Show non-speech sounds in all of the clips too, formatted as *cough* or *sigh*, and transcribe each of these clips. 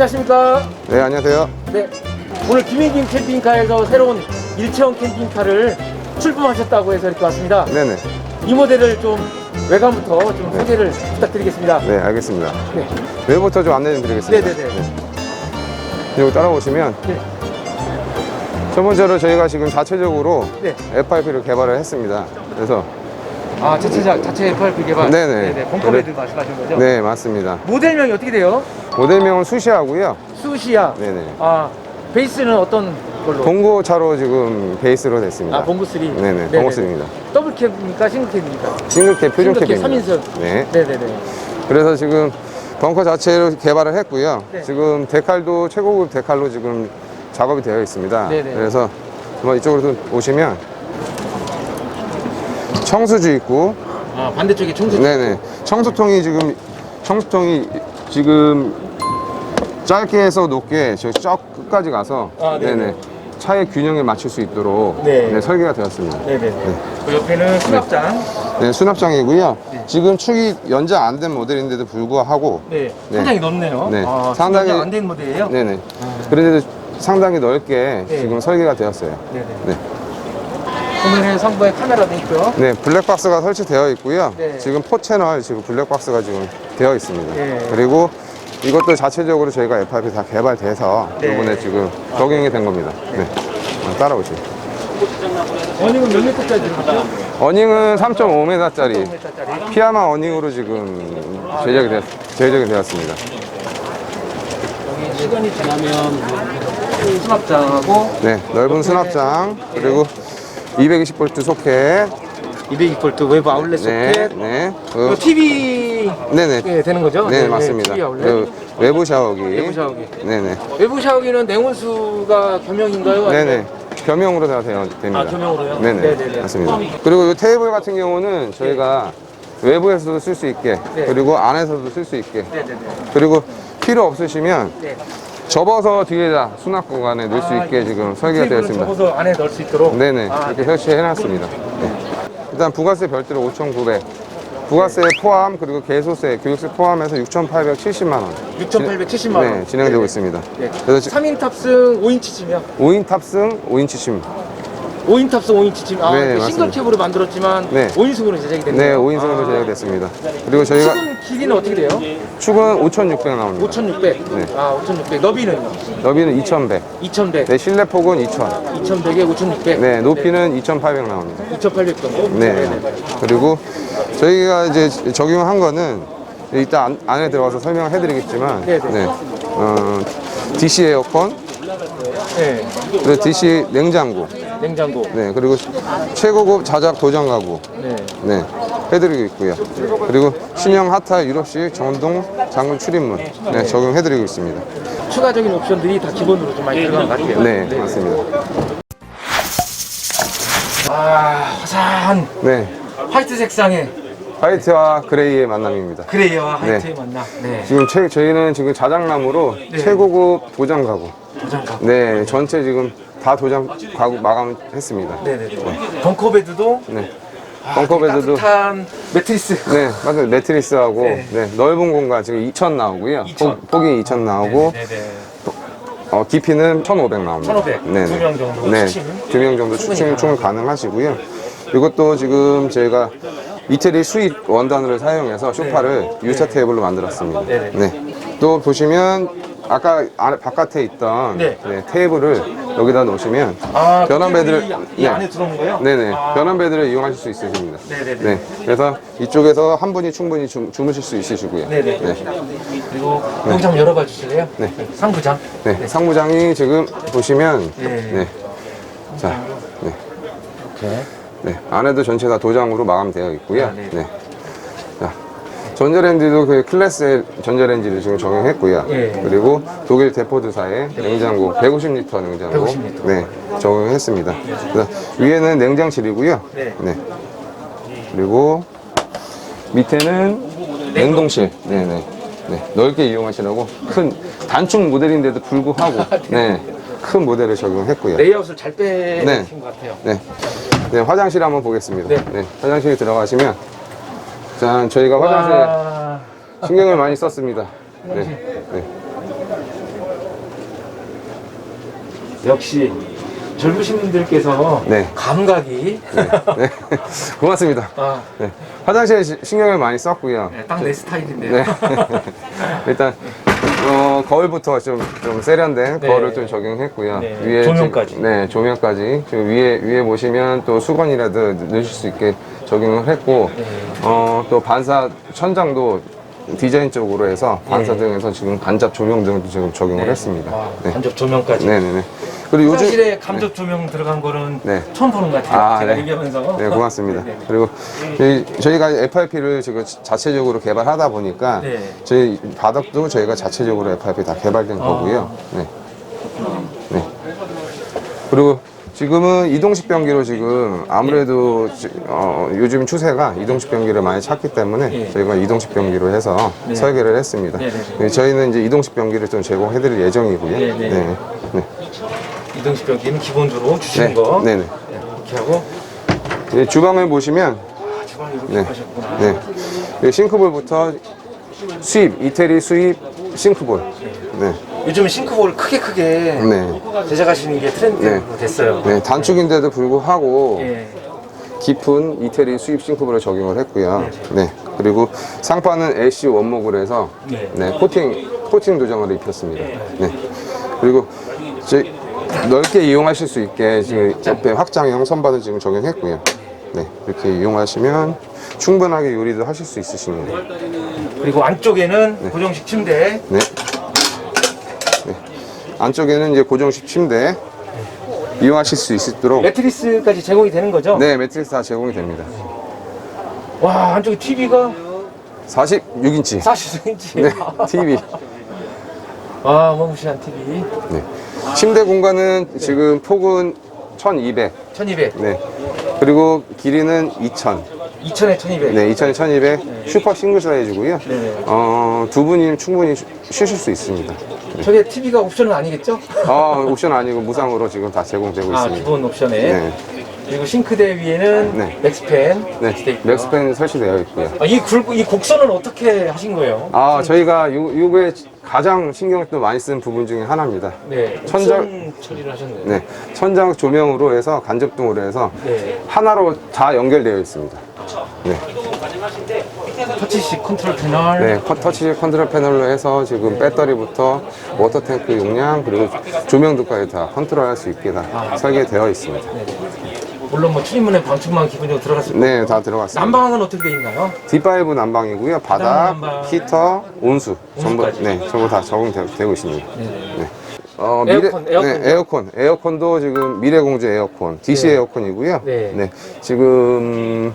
네, 안녕하십니까. 네, 안녕하세요. 네, 오늘 김혜김 캠핑카에서 새로운 일체형 캠핑카를 출품하셨다고 해서 이렇게 왔습니다. 네네. 이 모델을 좀 외관부터 좀 소개를 부탁드리겠습니다. 네, 알겠습니다. 네, 외부터 좀 안내 좀 드리겠습니다. 네네네. 여기 따라오시면 네. 첫 번째로 저희가 지금 자체적으로 네. FRP를 개발을 했습니다. 그래서 아, 자체, 자, 자체 FRP 개발. 네네. 네네. 벙커베드 말씀하신 거죠? 네, 맞습니다. 모델명이 어떻게 돼요? 모델명은 수시하고요. 수시아. 네네. 아, 베이스는 어떤 걸로? 봉고 차로 지금 베이스로 됐습니다. 아, 봉구 3. 네네, 봉고 3입니다. 더블 캡입니까? 싱글 캡입니까? 싱글캡, 표준 캡 캡입니다. 3인승. 네. 네네네. 그래서 지금 벙커 자체로 개발을 했고요. 네. 지금 데칼도 최고급 데칼로 지금 작업이 되어 있습니다. 네네. 그래서 한번 이쪽으로 좀 오시면 청수주 있고, 아, 반대쪽에 청소. 네네. 청수통이 지금 청수통이 지금 짧게 해서 높게 저쫙 끝까지 가서 아, 네네. 네네. 차의 균형에 맞출 수 있도록 네. 네, 설계가 되었습니다. 네네. 그 옆에는 수납장. 네, 수납장이고요. 네. 지금 축이 연장 안 된 모델인데도 불구하고 네. 네. 상당히 넓네요. 네. 아, 상당히- 상당히 안된 모델이에요. 네네. 그런데도 상당히 넓게 네. 지금 설계가 되었어요. 네네. 네. 보면은 상부에 카메라도 있고요. 네, 블랙박스가 설치되어 있고요. 네. 지금 포 채널 지금 블랙박스가 지금 되어 있습니다. 네. 그리고 이것도 자체적으로 저희가 FRP 다 개발돼서 네. 이번에 지금 적용이 된 겁니다. 네. 어, 따라오시죠. 어닝은 몇 미터짜리 들어가죠? 어닝은 3.5m짜리 5m짜리. 피아마 어닝으로 지금 제작이, 되었, 제작이 되었습니다. 여기 시간이 지나면 수납장하고 네, 넓은 수납장 그리고 220V 소켓 220V 외부 아울렛 네, 소켓. 네, 이거 그, TV 네네, 예, 되는 거죠? 네, 맞습니다. TV 아울렛. 그 외부 샤워기, 외부 샤워기. 네네, 외부 샤워기는 냉온수가 겸용인가요? 아니면- 네네, 겸용으로 다 되어 됩니다. 아, 겸용으로요? 네네, 네네네. 맞습니다. 그리고 이 테이블 같은 경우는 저희가 외부에서도 쓸 수 있게, 네. 그리고 안에서도 쓸 수 있게, 네네네. 그리고 필요 없으시면 네. 접어서 뒤에다 수납 공간에 넣을 수 아, 있게 지금 설계가 되어 있습니다. 접어서 안에 넣을 수 있도록. 네네 아, 이렇게 네. 설치해 놨습니다 네. 일단 부가세 별도로 5,900 부가세 포함 그리고 개소세 교육세 포함해서 6,870만 원 6,870만 원. 네, 진행되고. 있습니다 네. 그래서 지- 3인 탑승 5인치쯤이요? 5인 탑승 5인치 심 5인 탑승 5인치쯤. 아, 네, 그 싱글 맞습니다. 캡으로 만들었지만 네. 5인승으로 제작이 네 됐네요. 5인승으로 아. 제작이 됐습니다 그리고 저희가 지금 길이는 어떻게 돼요? 축은 5,600 나옵니다 5,600. 네. 아, 5,600. 너비는 너비는 2,100 2,100. 네 실내 폭은 2,000 2,100에 5,600. 네 높이는 2,800 나옵니다 2,800 정도. 네. 그리고 저희가 이제 적용한 거는 이따 안- 안에 들어가서 설명을 해드리겠지만, 네 네. 네. 어, DC 에어컨, 네. 그리고 DC 냉장고, 냉장고. 네. 그리고 최고급 자작 도장 가구, 네. 네. 해드리고 있고요. 그리고 신형 핫타 유럽식 전동 장군 출입문, 네. 적용해드리고 있습니다. 추가적인 옵션들이 다 기본으로 좀 많이 들어간 것 같아요. 네, 맞습니다. 아, 화사한 네. 화이트 색상의 화이트와 그레이의 만남입니다. 그레이와 네. 화이트의 만남. 네. 지금 최, 저희는 지금 자작나무로 최고급 도장 가구, 도장가. 네, 전체 지금 다 도장 가구 마감했습니다. 네네. 벙커베드도 네. 벙커베드도 따뜻한 매트리스. 네, 맞아요. 매트리스하고 네. 네, 넓은 공간 지금 2,000 나오고요. 2000. 폭, 폭이 2,000 나오고 네네. 어, 깊이는 1,500 나옵니다. 1500. 네, 두명 정도 네. 추침. 두명 정도 충분히 추침 충분 가능하시고요. 이것도 지금 저희가 이태리 수입 원단을 사용해서 소파를 유차 테이블로 만들었습니다. 네. 네. 또 보시면 아까 안에 바깥에 있던 네. 네, 테이블을 여기다 놓으시면 아, 변환 베드를 이, 이 안에 들어오는 거예요? 네네 아. 변환 베드를 이용하실 수 있으십니다. 네네네. 네, 그래서 이쪽에서 한 분이 충분히 주, 주무실 수 있으시고요. 네네. 네. 그리고 여기 한번 열어봐 주실래요? 네. 상부장. 네, 상부장이 지금 보시면 네. 네. 자, 네. 이렇게. 네. 안에도 전체 다 도장으로 마감되어 있고요. 아, 네. 네. 자, 전자레인지도 그 클래스의 전자레인지를 지금 적용했고요. 예. 그리고 독일 데포드사의 냉장고 150리터 냉장고 150L. 네, 적용했습니다. 그래서 위에는 냉장실이고요. 네. 그리고 밑에는 냉동실. 네, 네. 네. 넓게 이용하시라고 큰 단축 모델인데도 불구하고 *laughs* 네. 큰 모델을 적용했고요. 레이아웃을 잘 빼신 네. 것 같아요. 네. 네, 화장실 한번 보겠습니다. 네. 네. 화장실에 들어가시면 자, 저희가 화장실에 와, 신경을 많이 썼습니다. 네. 네. 역시 젊으신 분들께서 네. 감각이 네. *laughs* 고맙습니다. 아, 네. 화장실에 시- 신경을 많이 썼고요. 딱내 스타일인데요. 네. *laughs* 일단 어, 거울부터 좀, 좀 세련된 네. 거울을 좀 적용했고요. 네. 조명까지. 지금- 네, 조명까지. 지금 위에 위에 보시면 또 수건이라도 넣으실 수 있게 적용을 했고, 네. 어, 또 반사 천장도 디자인적으로 해서 반사 네. 등에서 지금 간접 조명 등도 지금 적용을 했습니다. 아, 네. 간접 조명까지. 네네네. 그리고 요즘 화장실에 감접 조명 들어간 거는 네. 처음 보는 것 같아요. 아, 제가 네. 얘기하면서. 네, 고맙습니다. *laughs* 네. 그리고 저희, 저희 가 FRP를 지금 자체적으로 개발하다 보니까 네. 저희 바닥도 저희가 자체적으로 FRP 다 개발된 아. 거고요. 네. 네. 그리고 지금은 이동식 변기로 지금 아무래도 지- 어, 요즘 추세가 이동식 변기를 많이 찾기 때문에 예. 저희가 이동식 변기로 해서 네. 설계를 했습니다. 네, 네, 네. 네, 저희는 이제 이동식 변기를 좀 제공해드릴 예정이고요. 네, 네. 네. 네. 이동식 변기는 기본적으로 주시는 네. 거. 네네. 네, 이렇게 하고 네, 주방을 보시면 아, 주방을 이렇게 네. 하셨구나. 네. 네, 싱크볼부터 수입, 이태리 수입 싱크볼. 네. 요즘은 싱크볼 크게 크게 네. 제작하시는 게 트렌드로 네. 됐어요. 네, 단축인데도 불구하고 예. 깊은 이태리 수입 싱크볼을 적용을 했고요. 네. 그리고 상판은 LC 원목을 해서 네. 네, 코팅 코팅 도장을 입혔습니다. 네. 그리고 저 넓게 이용하실 수 있게 지금 옆에 확장형 선반을 지금 적용했고요. 네. 이렇게 이용하시면 충분하게 요리도 하실 수 있으십니다. 그리고 안쪽에는 고정식 침대. 네. 네. 안쪽에는 이제 고정식 침대 이용하실 수 있도록 매트리스까지 제공이 되는 거죠? 네 매트리스 다 제공이 됩니다. 와, 안쪽에 TV가 46인치 40cm. 네 TV 와, 어마무시한 TV. 네. 침대 공간은 지금 폭은 1200 1200. 네 그리고 길이는 2000 2000에 1200. 네 2000에 1200 슈퍼 싱글 사이즈고요. 네. 어, 두 분이 충분히 쉬- 쉬실 수 있습니다. 저게 TV가 옵션은 아니겠죠? 아 옵션 아니고 무상으로 지금 다 제공되고 아, 있습니다. 기본 옵션에. 네. 그리고 싱크대 위에는 네. 맥스팬. 네, 돼 있고요. 맥스팬 설치되어 있고요. 아, 이, 굴, 이 곡선은 어떻게 하신 거예요? 아, 저희가 요, 요거에 가장 신경을 또 많이 쓴 부분 중에 하나입니다. 네. 천장- 곡선 처리를 하셨네요. 네, 천장 조명으로 해서 간접등으로 해서 네. 하나로 다 연결되어 있습니다. 네, 터치식 컨트롤 패널. 네, 커- 터치 컨트롤 패널로 해서 지금 배터리부터 워터 탱크 용량 그리고 조명도까지 다 컨트롤할 수 있게 다 설계되어 있습니다. 물론 뭐 출입문에 방충망 기본적으로 들어갔을 거고. 네, 다 들어갔습니다. 난방은 어떻게 돼 있나요? D5 난방이고요. 바닥, 난방. 히터, 온수 전부 온수까지. 네, 전부 다 적용되고 있습니다. 네. 어, 에어컨, 에어컨. 네, 에어컨. 에어컨도 지금 미래공주 에어컨, DC 네. 에어컨이고요. 네. 지금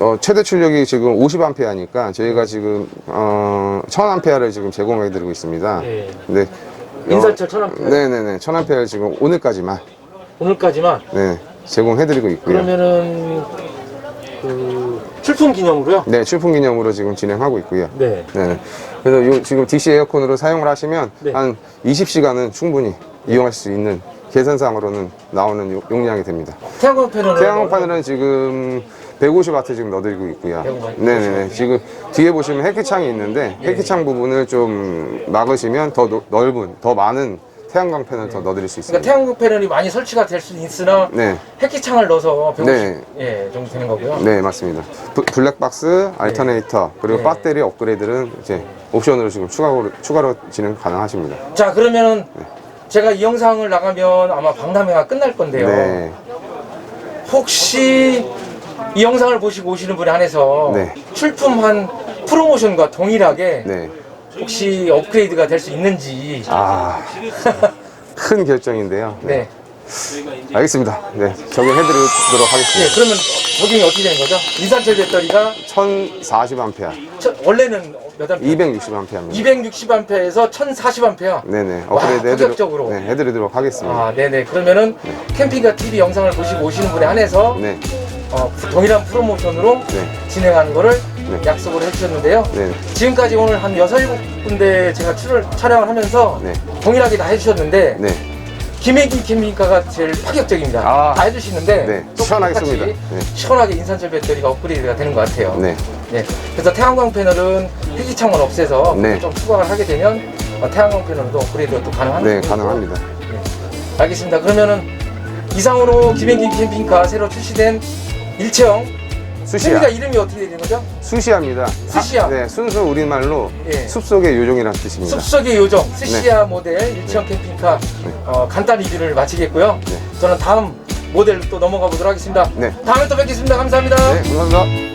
어, 최대 출력이 지금 50A니까 저희가 지금 어, 1000A를 지금 제공해 드리고 있습니다. 네. 네. 인산철 1000A. 네네네. 1000A 지금 오늘까지만 오늘까지만 네, 제공해 드리고 있고요. 그러면은 그 출품 기념으로요? 네, 출품 기념으로 지금 진행하고 있고요. 네. 네. 그래서 요, 지금 DC 에어컨으로 사용을 하시면 네. 한 20시간은 충분히 이용할 수 있는 계산상으로는 나오는 요- 용량이 됩니다. 태양광 패널은 태양광 파넬은 지금 150와트 지금 넣어드리고 있고요. 150W. 네네네. 지금 뒤에 보시면 햇기창이 있는데 예. 햇기창 부분을 좀 막으시면 더 노- 넓은, 더 많은 태양광 패널 더 넣어드릴 수 그러니까 있습니다. 태양광 패널이 많이 설치가 될 수 있으나 네. 햇기창을 넣어서 150 네. 예, 정도 되는 거고요. 네, 맞습니다. 부- 블랙박스, 알터네이터, 그리고 네. 배터리 업그레이드는 이제 옵션으로 지금 추가로, 추가로 진행 가능하십니다. 자, 그러면은 제가 이 영상을 나가면 아마 박람회가 끝날 건데요. 네. 혹시 이 영상을 보시고 오시는 분에 한해서 네. 출품한 프로모션과 동일하게 네. 혹시 업그레이드가 될 수 있는지 아, 큰 결정인데요. 네. 알겠습니다. 네, 적용해드리도록 네, 하겠습니다. 그러면 적용이 어떻게 되는 거죠? 인산철 배터리가 1040A, 첫- 원래는 몇 암페어? 260A입니다. 260A에서 1040A. 네네, 와, 업그레이드 해드리, 가격적으로. 네, 해드리도록 하겠습니다. 아, 네네. 그러면은 캠핑카 TV 영상을 보시고 오시는 분에 한해서 네, 어, 동일한 프로모션으로 네, 진행하는 거를 네. 약속을 해주셨는데요. 네, 지금까지 오늘 한 6, 7군데 제가 출을, 촬영을 하면서 네. 동일하게 다 해주셨는데 네, 김혜기 캠핑카가 제일 파격적입니다. 아. 다 해주시는데 네, 또 시원하겠습니다. 네. 시원하게 인산철 배터리가 업그레이드가 되는 것 같아요. 네, 네. 그래서 태양광 패널은 희귀창을 없애서 네. 좀 추가를 하게 되면 어, 태양광 패널도 업그레이드가 또 가능한 네, 거죠. 가능합니다. 알겠습니다. 그러면은 이상으로 김행김 캠핑카 새로 출시된 일체형 수시야. 캠핑카 이름이 어떻게 되는 거죠? 수시야입니다. 수시야. 네, 순수 우리말로 예. 숲속의 요정이라는 뜻입니다. 숲속의 요정 네. 스시아 모델 일체형 캠핑카 어, 간단 리뷰를 마치겠고요. 네. 저는 다음 모델 또 넘어가 보도록 하겠습니다. 네. 다음에 또 뵙겠습니다. 감사합니다. 네, 감사합니다.